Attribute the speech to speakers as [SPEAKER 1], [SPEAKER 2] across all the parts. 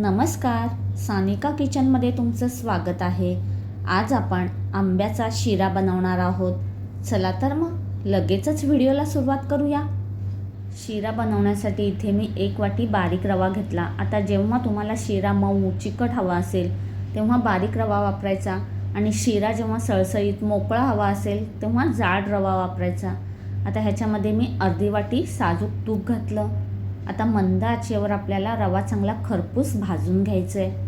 [SPEAKER 1] नमस्कार. सानिका किचनमध्ये तुमचं स्वागत आहे. आज आपण आंब्याचा शिरा बनवणार आहोत. चला तर मग लगेचच व्हिडिओला सुरुवात करूया. शिरा बनवण्यासाठी इथे मी एक वाटी बारीक रवा घेतला. आता जेव्हा तुम्हाला शिरा मऊ चिकट हवा असेल तेव्हा बारीक रवा वापरायचा आणि शिरा जेव्हा सळसळीत मोकळा हवा असेल तेव्हा जाड रवा वापरायचा. आता ह्याच्यामध्ये मी अर्धी वाटी साजूक तूप घातलं. आता मंद आचेवर आपल्याला रवा चांगला खरपूस भाजून घ्यायचा आहे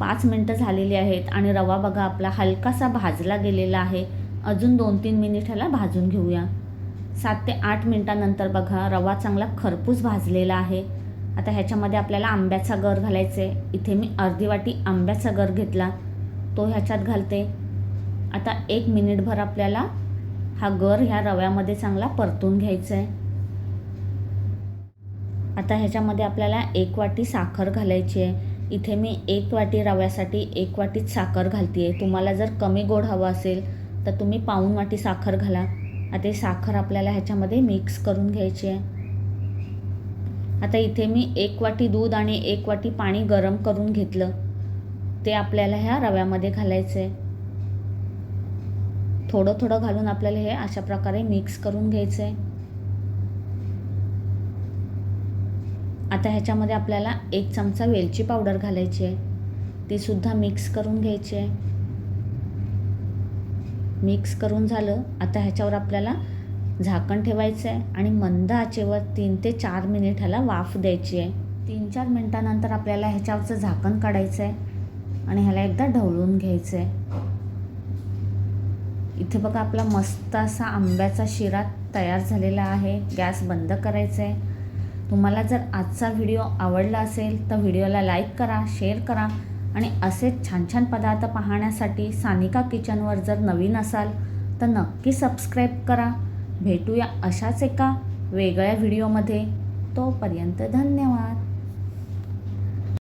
[SPEAKER 1] पाच मिनटं झालेली आहेत आणि रवा बघा आपला हलकासा भाजला गेलेला आहे. अजून दोन तीन मिनिट ह्याला भाजून घेऊया. सात ते आठ मिनटानंतर बघा रवा चांगला खरपूस भाजलेला आहे. आता ह्याच्यामध्ये आपल्याला आंब्याचा गर घालायचा आहे इथे मी अर्धी वाटी आंब्याचा गर घेतला. तो ह्याच्यात घालते. आता एक मिनिटभर आपल्याला हा गर ह्या रव्यामध्ये चांगला परतून घ्यायचा आहे आता ह्याच्यामध्ये आपल्याला एक वाटी साखर घालायची आहे. इथे मी एक वाटी रव्यासाठी एक वाटीत साखर घालते आहे तुम्हाला जर कमी गोड हवं असेल तर तुम्ही पाऊण वाटी साखर घाला. आता ही साखर आपल्याला ह्याच्यामध्ये मिक्स करून घ्यायची आहे. आता इथे मी एक वाटी दूध आणि एक वाटी पाणी गरम करून घेतलं. ते आपल्याला ह्या रव्यामध्ये घालायचं आहे थोडं थोडं घालून आपल्याला हे अशा प्रकारे मिक्स करून घ्यायचं आहे आता ह्याच्यामध्ये आपल्याला एक चमचा वेलची पावडर घालायची आहे. ती सुद्धा मिक्स करून घ्यायची आहे. मिक्स करून झालं आता ह्याच्यावर आपल्याला झाकण ठेवायचं आहे आणि मंद आचेवर तीन ते चार मिनिट ह्याला वाफ द्यायची आहे. तीन चार मिनटानंतर आपल्याला ह्याच्यावरचं झाकण काढायचं आहे आणि ह्याला एकदा ढवळून घ्यायचं आहे इथे बघा आपला मस्त असा आंब्याचा शिरा तयार झालेला आहे. गॅस बंद करायचा आहे तुम्हाला जर आजचा व्हिडिओ आवडला असेल तर व्हिडिओला लाईक करा शेअर करा आणि असेच छान छान पदार्थ पाहण्यासाठी सानिका किचनवर जर नवीन असाल तर नक्की सबस्क्राईब करा. भेटूया अशाच एका वेगळ्या व्हिडिओमध्ये. तोपर्यंत धन्यवाद.